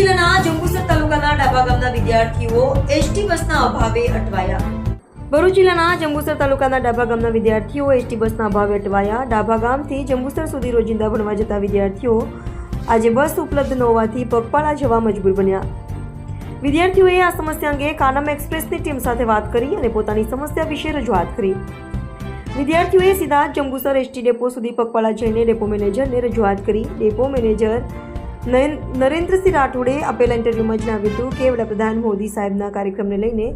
જિલ્લાના જંબુસર તાલુકાના ડાબા ગામના વિદ્યાર્થીઓ એસટી બસના અભાવે અટવાયા. ભરૂચ જિલ્લાના જંબુસર તાલુકાના ડાભા ગામના વિદ્યાર્થીઓ એસટી બસના અભાવે અટવાયા. ડાભા ગામથી જંબુસર સુધી રોજિંદા ભણવા જતા વિદ્યાર્થીઓ આજે બસ ઉપલબ્ધ ન હોવાથી પગપાળા જવા મજબૂર બન્યા. વિદ્યાર્થીઓએ આ સમસ્યા અંગે કાનમ એક્સપ્રેસની ટીમ સાથે વાત કરી અને પોતાની સમસ્યા વિશે રજૂઆત કરી. વિદ્યાર્થીઓએ સીધા જંબુસર એસટી ડેપો સુધી પગપાળા જઈને ડેપો મેનેજરને રજૂઆત કરી. ડેપો મેનેજર નરેન્દ્રસિંહ રાઠોડે આપેલા ઇન્ટરવ્યુમાં જણાવ્યું હતું કે વડાપ્રધાન મોદી સાહેબના કાર્યક્રમને લઈને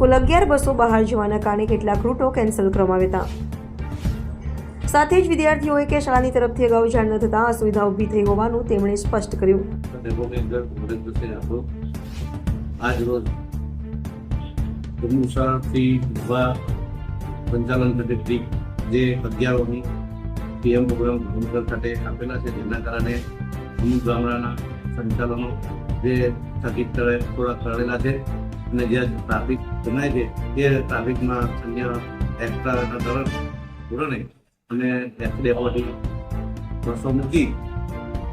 કુલ અગિયાર બસો બહાર જવાના કારણે કેટલાક રૂટો કેન્સલ કરવામાં આવ્યા હતા. સાથે જ વિદ્યાર્થીઓએ કે શાળાની તરફથી અગાઉ જાણ ન થતાં અસુવિધા ઊભી થઈ હોવાનું તેમણે સ્પષ્ટ કર્યું. ડેપોની અંદર આજ રોજ જંબુસરથી ઊભા સંચાલન કચેરી જે અગિયારોની પીએમ પ્રોગ્રામ ખાતે આપેલા છે, જેના કારણે અમુક ગામડાના સંચાલનો જે સ્થગિત કરેલા છે અને જ્યાં ટ્રાફિક બનાય છે તે ટ્રાફિકમાં અન્ય એક્સ્ટ્રાના તરફ ધોરણે અને ડેપોથી બસો મૂકી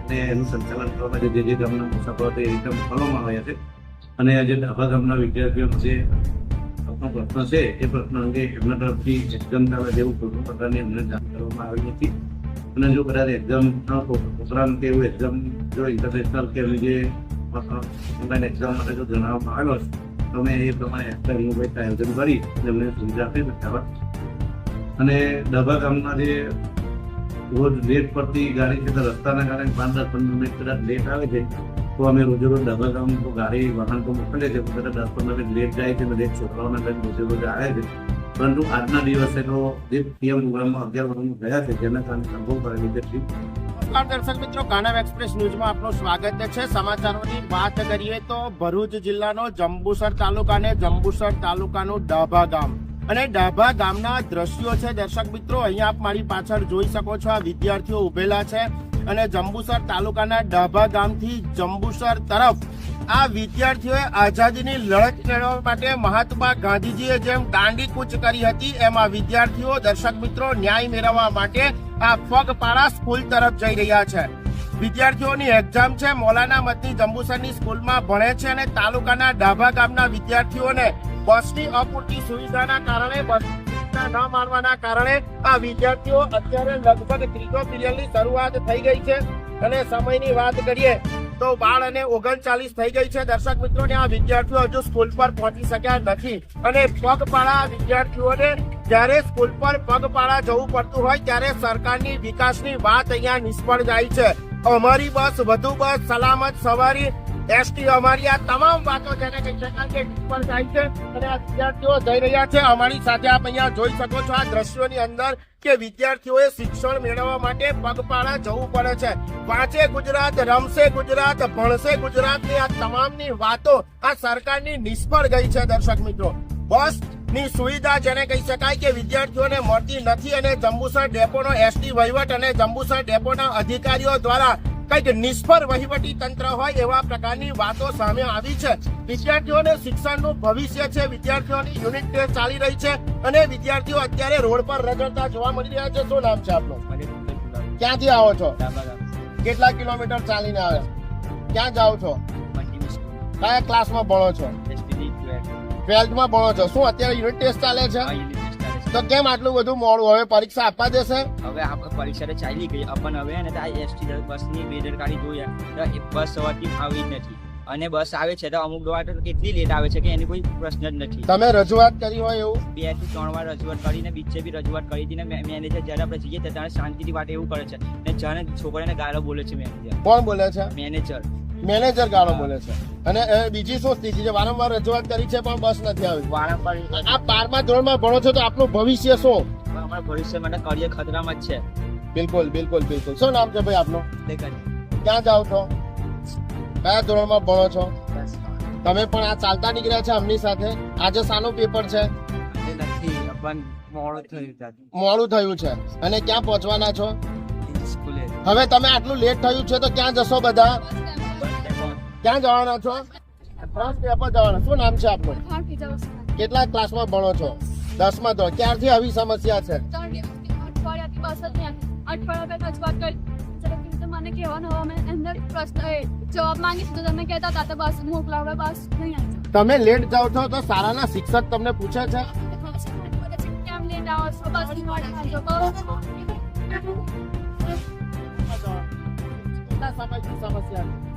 અને એનું સંચાલન કરવા માટે જે જે ગામના મુસાફરો તે એકદમ કરવામાં આવ્યા છે. અને આજે ડાભા ગામના વિદ્યાર્થીઓ જે પ્રશ્ન છે, એ પ્રશ્ન અંગે એમના તરફથી એકદમ જેવું કોઈ પણ પ્રકારની અમને જાણ કરવામાં આવી નથી. અને જો કદાચ એક્ઝામ પ્રોગ્રામ કે એવું એક્ઝામ જો ઇન્ટરનેશનલ કે જે ઓનલાઈન એક્ઝામ માટે જો જણાવવામાં આવ્યો તમે એ પ્રમાણે એક્સ્ટ્રા યુનિટ આયોજન કરી એમને સુવિધા આપી બતાવવા અને ડભા ગામના જે રોજ લેટ પડતી ગાડી છે, તો રસ્તાના કારણે પાંચ દસ પંદર મિનિટ કદાચ લેટ આવે છે, તો અમે રોજે રોજ ડાબા ગામ તો ગાડી, વાહન તો મોકલીએ છીએ કદાચ દસ પંદર મિનિટ લેટ જાય છે લેટ છોકરાઓના લઈને રોજે રોજ આવે છે. પરંતુ આજના દિવસે તો જે પીએમ પ્રોગ્રામમાં અગિયાર વર્ષમાં ગયા છે, જેના કારણે સંભવ કરેલી છે દર્શક મિત્રો કાનમ એક્સપ્રેસ ન્યૂઝમાં આપનું સ્વાગત છે. સમાચારોની વાત કરીએ તો ભરૂચ જિલ્લાનો જંબુસર તાલુકા અને જંબુસર તાલુકાનું ડાભા ગામ. અને ડાભા ગામના દ્રશ્યો છે, દર્શક મિત્રો, અહીંયા આપ મારી પાછળ જોઈ શકો છો. આ વિદ્યાર્થીઓ ઉભેલા છે અને જંબુસર તાલુકાના ડાભા ગામથી જંબુસર તરફ આ વિદ્યાર્થીઓએ આઝાદીની લડત લડવા માટે મહાત્મા ગાંધીજીએ જેમ દાંડી કૂચ કરી હતી, એમાં વિદ્યાર્થીઓ, દર્શક મિત્રો, ન્યાય મેળવવા માટે આ પગપાળા સ્કૂલ તરફ જઈ રહ્યા છે. વિદ્યાર્થીઓની એક્ઝામ છે, મોલાના મતની જંબુસરની સ્કૂલમાં ભણે છે અને તાલુકાના ડાભા ગામના વિદ્યાર્થીઓને બસની અપૂરતી સુવિધાના કારણે બસ ન મારવાના કારણે આ વિદ્યાર્થીઓ અત્યારે લગભગ ત્રીજો પીરિયડની શરૂઆત થઈ ગઈ છે. અને સમયની વાત કરીએ તો બાર અને ઓગણચાલીસ થઈ ગઈ છે. દર્શક મિત્રો ને આ વિદ્યાર્થીઓ હજુ સ્કૂલ પર પહોંચી શક્યા નથી. અને પગપાળા વિદ્યાર્થીઓને જ્યારે સ્કૂલ પર પગપાળા જવું પડતું હોય ત્યારે સરકારની વિકાસની વાત અહીંયા નિષ્ફળ જાય છે. અમારી બસ, વધુ બસ, સલામત સવારી એસટી અમારી આ તમામ વાતો જેને કહી શકાય કે ઉપર જાય છે અને આ વિદ્યાર્થીઓ જઈ રહ્યા છે. અમારી સાથે આપ અહીંયા જોઈ શકો છો આ દ્રશ્યોની અંદર કે વિદ્યાર્થીઓએ શિક્ષણ મેળવવા માટે પગપાળા જવું પડે છે. વાંચે ગુજરાત, રમશે ગુજરાત, ભણશે ગુજરાતની આ તમામની વાતો આ સરકારની નિષ્ફળ ગઈ છે દર્શક મિત્રો. બસની સુવિધા જેને કહી શકાય કે વિદ્યાર્થીઓને મળતી નથી અને જંબુસર ડેપોનો એસટી વહીવટ અને જંબુસર ડેપોના અધિકારીઓ દ્વારા કંઈક નિષ્ફળ વહીવટી તંત્ર હોય એવા પ્રકારની વાતો સામે આવી છે. વિદ્યાર્થીઓને શિક્ષણનું ભવિષ્ય છે વિદ્યાર્થીઓની યુનિટ ટેસ્ટ ચાલી રહી છે અને વિદ્યાર્થીઓ અત્યારે રોડ પર રગડતા જોવા મળી રહ્યા છે. શું નામ છે આપનું? ક્યાંથી આવો છો? કેટલા કિલોમીટર ચાલીને આવે? ક્યાં જાઓ છો? કયા ક્લાસમાં ભણો છો? ટ્વેલ્થમાં ભણો છો. શું અત્યારે યુનિટ ટેસ્ટ ચાલે છે? તો કેમ આટલું બધું મોડું? હવે પરીક્ષા આપવા દેશે? હવે આપણે પરીક્ષા તો ચાલી ગઈ પણ હવે ને આ એસટી બસની બેદરકારી જોઈએ તો એ બસ સવારથી આવી જ નથી. અને બસ આવે છે તો અમુક વાર કેટલી લેટ આવે છે કે એની કોઈ પ્રશ્ન જ નથી. તમે રજૂઆત કરી હોય એવું? બેથી ત્રણ વાર રજૂઆત કરીને બીચે બી રજૂઆત કરી હતી ને મેનેજર જ્યારે આપણે જઈએ ત્યારે શાંતિથી વાત એવું કરે છે. ને જાણે છોકરાને ગાળો બોલે છે મેનેજર કોણ બોલે છે? મેનેજર મેનેજર ગાળો બોલે છે. અને બીજી શું સ્થિતિ છે? વારંવાર રજૂઆત કરી છે પણ બસ નથી આવી. વારંવાર આ બારમા ધોરણમાં ભણો છો તો આપનું ભવિષ્ય શું? અમારા ભવિષ્ય મને કરિયર ખતરામાં જ છે. બિલકુલ બિલકુલ બિલકુલ. શું નામ છે ભાઈ આપનું? ક્યાં જાઓ છો? કયા ધોરણમાં ભણો છો? તમે પણ આ ચાલતા નીકળ્યા છે અમની સાથે? આજે શાનું પેપર છે? નથી પણ મોડું થયું મોડું થયું છે. અને ક્યાં પહોંચવાના છો? હવે તમે આટલું લેટ થયું છે તો ક્યાં જશો બધા? ક્યાં જવાના છો? ફર્સ્ટ પેપર જવાના. શું નામ છે આપનું? કેટલા ક્લાસમાં ભણો છો? દસમાં ધોરણ ક્યારથી આવી સમસ્યા છે? મને અમને અમે એમને પ્રશ્ન જવાબ માંગીશું તો તમે કહેતા હતા તો બસ મોકલાવો બસ નહીં તમે લેટ જાઓ છો તો શાળાના શિક્ષક તમને પૂછે છે? કેમ લેટ આવો છો? બસ સમસ્યા છે?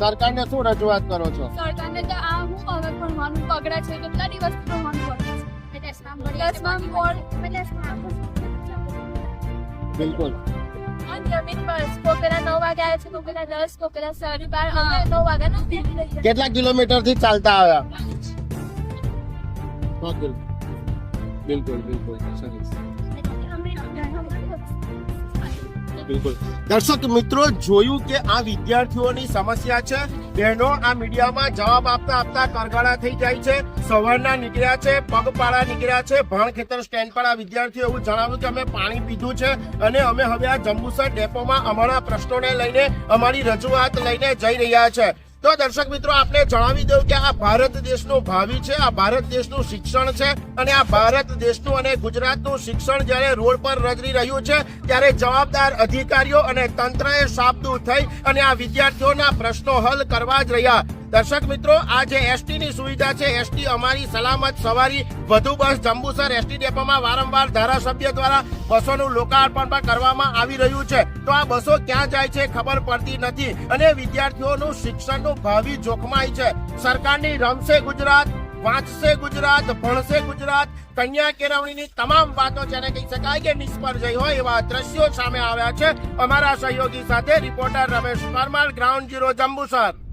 સરકારને શું રજૂઆત કરો છો? સરકારને તો આ હું હવે ભણવાનું બગડે છે કેટલા દિવસ ભણવાનું બગડે છે. દસમાં બોર્ડ બિલકુલ. કેટલા કિલોમીટરથી ચાલતા આવ્યા? બિલકુલ. બિલકુલ બિલકુલ. સરસ. બિલકુલ. દર્શક મિત્રો, જોયું કે આ વિદ્યાર્થીઓની સમસ્યા છે? બહેનો, આ મીડિયામાં જવાબ આપતા આપતા કરગડા થઈ જાય છે. સવારના નીકળ્યા છે, પગપાળા નીકળ્યા છે. ભણ ખેતર સ્ટેન્ડ પર આ વિદ્યાર્થીઓ એવું જણાવ્યું કે અમે પાણી પીધું છે અને અમે હવે આ જંબુસર ડેપોમાં અમારા પ્રશ્નોને લઈને, અમારી રજૂઆત લઈને જઈ રહ્યા છે. તો દર્શક મિત્રો આપણે જણાવી દઉં કે આ ભારત દેશનું ભાવિ છે, આ ભારત દેશનું શિક્ષણ છે અને આ ભારત દેશનું અને ગુજરાતનું શિક્ષણ જ્યારે રોડ પર રજરી રહ્યું છે, ત્યારે જવાબદાર અધિકારીઓ અને તંત્રએ સાબદું થઈ અને આ વિદ્યાર્થીઓના પ્રશ્નો હલ કરવા જ રહ્યા. દર્શક મિત્રો, આ જે એસટી ની સુવિધા છે, એસટી અમારી સલામત સવારી, વધુ બસ, જંબુસર, એસટી ડેપોમાં વારંવાર ધારાસભ્ય દ્વારા બસોનું લોકાર્પણ પણ કરવામાં આવી રહ્યું છે. તો આ બસો ક્યાં જાય છે ખબર પડતી નથી અને વિદ્યાર્થીઓનું શિક્ષણનું ભાવિ જોખમાય છે. સરકારની રમશે ગુજરાત, વાંચશે ગુજરાત, ભણશે ગુજરાત, કન્યા કેળવણીની તમામ વાતો જેને કહી શકાય કે નિષ્ફળ જઈ હોય એવા દ્રશ્યો સામે આવ્યા છે. અમારા સહયોગી સાથે reporter Ramesh Parmar, ground zero Jambusar.